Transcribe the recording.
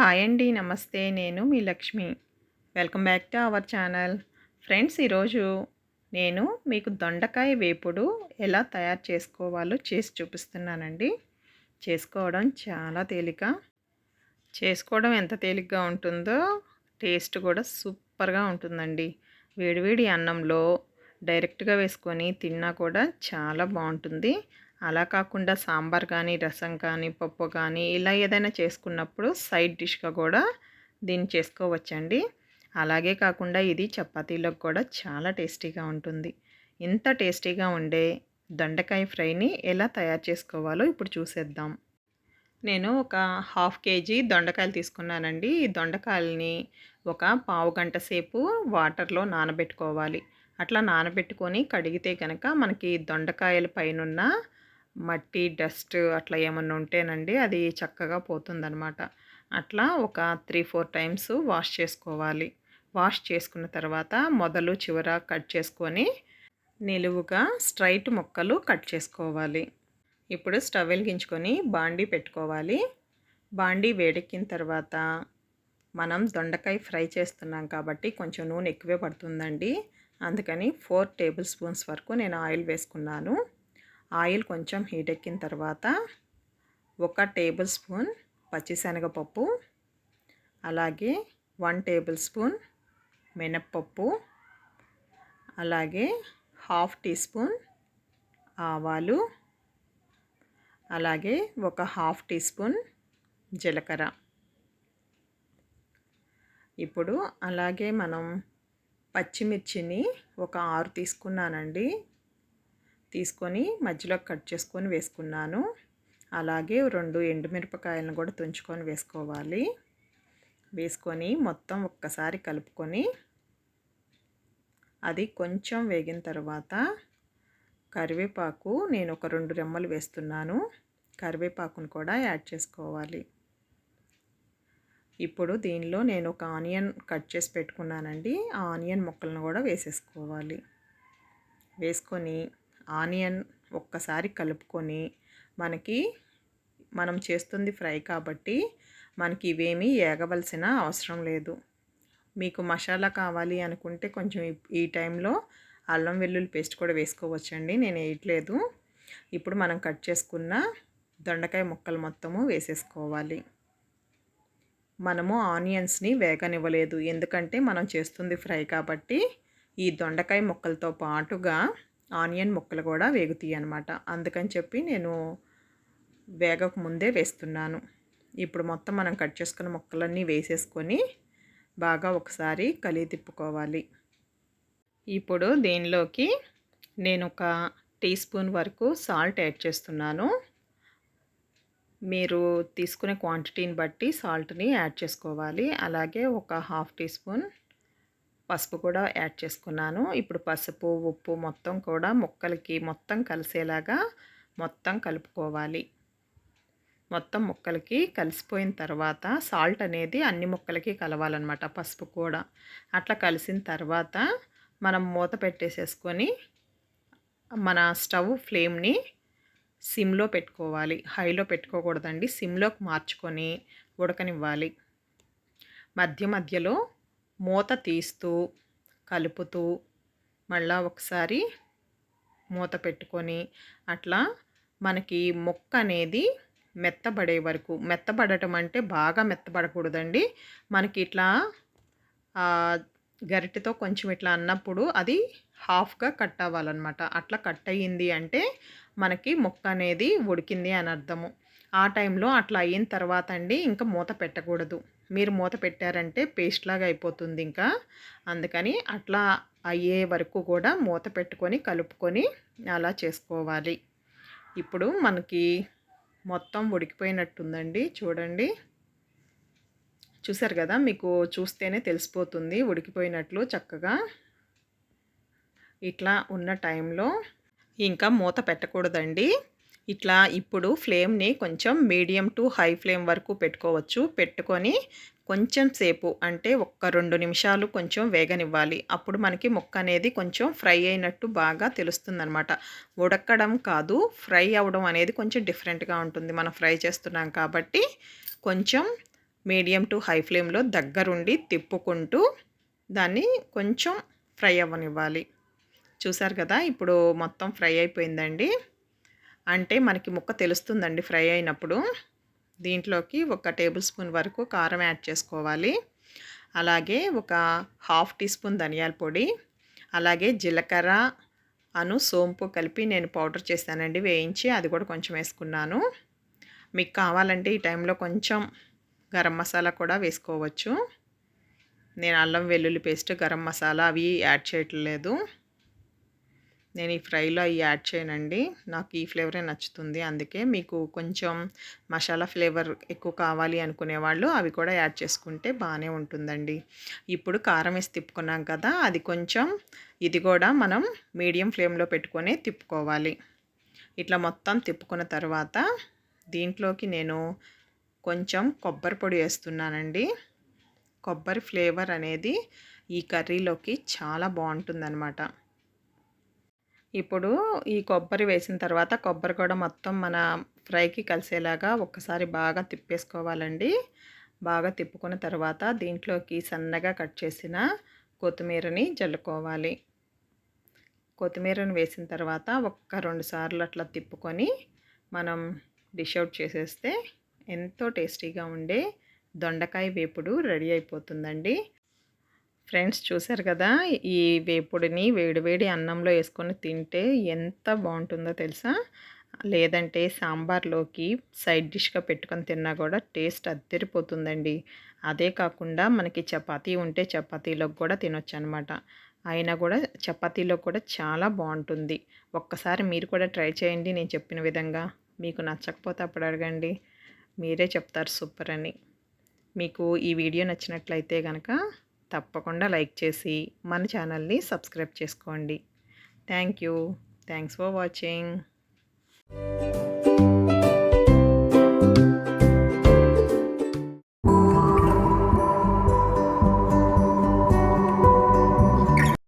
Hi అండి నమస్తే. నేను మీ Lakshmi. Welcome back to our channel. Friends ఈరోజు నేను మీకు దొండకాయ వేపుడు ఎలా తయారు చేసుకోవాలో చేసి చూపిస్తున్నానండి. చేసుకోవడం చాలా తేలిక. చేసుకోవడం ఎంత తేలిగ్గా ఉంటుందో టేస్ట్ కూడా సూపర్గా ఉంటుందండి. వేడివేడి అన్నంలో డైరెక్ట్గా వేసుకొని తిన్నా కూడా చాలా బాగుంటుంది. అలా కాకుండా సాంబార్ కానీ రసం కానీ పప్పు కానీ ఇలా ఏదైనా చేసుకున్నప్పుడు సైడ్ డిష్గా కూడా దీన్ని చేసుకోవచ్చండి. అలాగే కాకుండా ఇది చపాతీలకు కూడా చాలా టేస్టీగా ఉంటుంది. ఇంత టేస్టీగా ఉండే దొండకాయ ఫ్రైని ఎలా తయారు చేసుకోవాలో ఇప్పుడు చూసేద్దాం. నేను ఒక హాఫ్ కేజీ దొండకాయలు తీసుకున్నానండి. ఈ దొండకాయలని ఒక పావు గంట సేపు వాటర్లో నానబెట్టుకోవాలి. అట్లా నానబెట్టుకొని కడిగితే కనుక మనకి దొండకాయల పైనున్న మట్టి డస్ట్ అట్లా ఏమన్నా ఉంటేనండి అది చక్కగా పోతుందనమాట అట్లా ఒక త్రీ ఫోర్ టైమ్స్ వాష్ చేసుకోవాలి. వాష్ చేసుకున్న తర్వాత మొదలు చివర కట్ చేసుకొని నిలువుగా స్ట్రైట్ ముక్కలు కట్ చేసుకోవాలి. ఇప్పుడు స్టవ్ వెలిగించుకొని బాండీ పెట్టుకోవాలి. బాండీ వేడెక్కిన తర్వాత మనం దొండకాయ ఫ్రై చేస్తున్నాం కాబట్టి కొంచెం నూనె ఎక్కువే పడుతుందండి. అందుకని ఫోర్ టేబుల్ స్పూన్స్ వరకు నేను ఆయిల్ వేసుకున్నాను. ఆయిల్ కొంచెం హీట్ ఎక్కిన తర్వాత ఒక టేబుల్ స్పూన్ పచ్చిశనగపప్పు అలాగే వన్ టేబుల్ స్పూన్ మినప్పప్పు అలాగే హాఫ్ టీ స్పూన్ ఆవాలు అలాగే ఒక హాఫ్ టీ స్పూన్ జీలకర్ర. ఇప్పుడు అలాగే మనం పచ్చిమిర్చిని ఒక ఆరు తీసుకున్నానండి. తీసుకొని మధ్యలో కట్ చేసుకొని వేసుకున్నాను. అలాగే రెండు ఎండుమిరపకాయలను కూడా తుంచుకొని వేసుకోవాలి. వేసుకొని మొత్తం ఒక్కసారి కలుపుకొని అది కొంచెం వేగిన తర్వాత కరివేపాకు నేను ఒక రెండు రెమ్మలు వేస్తున్నాను. కరివేపాకును కూడా యాడ్ చేసుకోవాలి. ఇప్పుడు దీనిలో నేను ఒక ఆనియన్ కట్ చేసి పెట్టుకున్నానండి. ఆ ఆనియన్ ముక్కలను కూడా వేసేసుకోవాలి. వేసుకొని ఆనియన్ ఒక్కసారి కలుపుకొని మనకి మనం చేస్తుంది ఫ్రై కాబట్టి మనకి ఇవేమీ ఏగవలసిన అవసరం లేదు. మీకు మసాలా కావాలి అనుకుంటే కొంచెం ఈ టైంలో అల్లం వెల్లుల్లి పేస్ట్ కూడా వేసుకోవచ్చండి. నేను వేయట్లేదు. ఇప్పుడు మనం కట్ చేసుకున్న దొండకాయ ముక్కలు మొత్తము వేసేసుకోవాలి. మనము ఆనియన్స్ని వేగనివ్వలేదు. ఎందుకంటే మనం చేస్తుంది ఫ్రై కాబట్టి ఈ దొండకాయ ముక్కలతో పాటుగా ఆనియన్ ముక్కలు కూడా వేగుతాయి అనమాట అందుకని చెప్పి నేను వేగక ముందే వేస్తున్నాను. ఇప్పుడు మొత్తం మనం కట్ చేసుకున్న ముక్కలన్నీ వేసేసుకొని బాగా ఒకసారి కలిగి తిప్పుకోవాలి. ఇప్పుడు దీనిలోకి నేను ఒక టీ స్పూన్ వరకు సాల్ట్ యాడ్ చేస్తున్నాను. మీరు తీసుకునే క్వాంటిటీని బట్టి సాల్ట్ని యాడ్ చేసుకోవాలి. అలాగే ఒక హాఫ్ టీ స్పూన్ పసుపు కూడా యాడ్ చేసుకున్నాను. ఇప్పుడు పసుపు ఉప్పు మొత్తం కూడా ముక్కలకి మొత్తం కలిసేలాగా మొత్తం కలుపుకోవాలి. మొత్తం ముక్కలకి కలిసిపోయిన తర్వాత సాల్ట్ అనేది అన్ని ముక్కలకి కలవాలన్నమాట పసుపు కూడా. అట్లా కలిసిన తర్వాత మనం మూత పెట్టేసేసుకొని మన స్టవ్ ఫ్లేమ్ని సిమ్లో పెట్టుకోవాలి. హైలో పెట్టుకోకూడదండి. సిమ్లోకి మార్చుకొని ఉడకనివ్వాలి. మధ్య మధ్యలో మూత తీస్తూ కలుపుతూ మళ్ళా ఒకసారి మూత పెట్టుకొని అట్లా మనకి మొక్క అనేది మెత్తబడే వరకు మెత్తబడటం అంటే బాగా మెత్తబడకూడదండి. మనకి ఇట్లా గరిటెతో కొంచెం ఇట్లా అన్నప్పుడు అది హాఫ్గా కట్ అవ్వాలన్నమాట. అట్లా కట్ అయ్యింది అంటే మనకి మొక్క అనేది ఉడికింది అని అర్థము. ఆ టైంలో అట్లా అయిన తర్వాత అండి ఇంకా మూత పెట్టకూడదు. మీరు మూత పెట్టారంటే పేస్ట్ లాగా అయిపోతుంది ఇంకా. అందుకని అట్లా అయ్యే వరకు కూడా మూత పెట్టుకొని కలుపుకొని అలా చేసుకోవాలి. ఇప్పుడు మనకి మొత్తం ఉడికిపోయినట్టుందండి. చూడండి. చూసారు కదా? మీకు చూస్తేనే తెలిసిపోతుంది. ఉడికిపోయినట్లు చక్కగా ఇట్లా ఉన్న టైంలో ఇంకా మూత పెట్టకూడదండి. ఇట్లా ఇప్పుడు ఫ్లేమ్ని కొంచెం మీడియం టు హై ఫ్లేమ్ వరకు పెట్టుకోవచ్చు. పెట్టుకొని కొంచెం సేపు అంటే ఒక్క రెండు నిమిషాలు కొంచెం వేగనివ్వాలి. అప్పుడు మనకి ముక్క అనేది కొంచెం ఫ్రై అయినట్టు బాగా తెలుస్తుందనమాట ఉడకడం కాదు ఫ్రై అవ్వడం అనేది కొంచెం డిఫరెంట్గా ఉంటుంది. మనం ఫ్రై చేస్తున్నాం కాబట్టి కొంచెం మీడియం టు హై ఫ్లేమ్లో దగ్గరుండి తిప్పుకుంటూ దాన్ని కొంచెం ఫ్రై అవ్వనివ్వాలి. చూసారు కదా ఇప్పుడు మొత్తం ఫ్రై అయిపోయిందండి. అంటే మనకి ముక్క తెలుస్తుందండి ఫ్రై అయినప్పుడు. దీంట్లోకి ఒక టేబుల్ స్పూన్ వరకు కారం యాడ్ చేసుకోవాలి. అలాగే ఒక హాఫ్ టీ స్పూన్ ధనియాల పొడి అలాగే జీలకర్ర అను సోంపు కలిపి నేను పౌడర్ చేశానండి వేయించి అది కూడా కొంచెం వేసుకున్నాను. మీకు కావాలంటే ఈ టైంలో కొంచెం గరం మసాలా కూడా వేసుకోవచ్చు. నేను అల్లం వెల్లుల్లి పేస్ట్ గరం మసాలా అవి యాడ్ చేయట్లేదు. నేను ఈ ఫ్రైలో అవి యాడ్ చేయనండి. నాకు ఈ ఫ్లేవరే నచ్చుతుంది. అందుకే మీకు కొంచెం మసాలా ఫ్లేవర్ ఎక్కువ కావాలి అనుకునే వాళ్ళు అవి కూడా యాడ్ చేసుకుంటే బాగానే ఉంటుందండి. ఇప్పుడు కారం వేసి తిప్పుకున్నాం కదా అది కొంచెం ఇది కూడా మనం మీడియం ఫ్లేమ్లో పెట్టుకొని తిప్పుకోవాలి. ఇట్లా మొత్తం తిప్పుకున్న తర్వాత దీంట్లోకి నేను కొంచెం కొబ్బరి పొడి వేస్తున్నానండి. కొబ్బరి ఫ్లేవర్ అనేది ఈ కర్రీలోకి చాలా బాగుంటుందన్నమాట. ఇప్పుడు ఈ కొబ్బరి వేసిన తర్వాత కొబ్బరి కూడా మొత్తం మన ఫ్రైకి కలిసేలాగా ఒక్కసారి బాగా తిప్పేసుకోవాలండి. బాగా తిప్పుకున్న తర్వాత దీంట్లోకి సన్నగా కట్ చేసిన కొత్తిమీరని జల్లుకోవాలి. కొత్తిమీరని వేసిన తర్వాత ఒక్క రెండు సార్లు అట్లా తిప్పుకొని మనం డిష్ అవుట్ చేసేస్తే ఎంతో టేస్టీగా ఉండే దొండకాయ వేపుడు రెడీ అయిపోతుందండి. ఫ్రెండ్స్ చూసారు కదా ఈ వేపుడిని వేడివేడి అన్నంలో వేసుకొని తింటే ఎంత బాగుంటుందో తెలుసా? లేదంటే సాంబార్లోకి సైడ్ డిష్గా పెట్టుకొని తిన్నా కూడా టేస్ట్ అద్దరిపోతుందండి. అదే కాకుండా మనకి చపాతీ ఉంటే చపాతీలోకి కూడా తినొచ్చు అనమాట అయినా కూడా చపాతీలో కూడా చాలా బాగుంటుంది. ఒక్కసారి మీరు కూడా ట్రై చేయండి నేను చెప్పిన విధంగా. మీకు నచ్చకపోతే అప్పుడు అడగండి. మీరే చెప్తారు సూపర్ అని. మీకు ఈ వీడియో నచ్చినట్లయితే కనుక తప్పకుండా లైక్ చేసి మన ఛానల్ని సబ్స్క్రైబ్ చేసుకోండి. Thank you. Thanks for watching.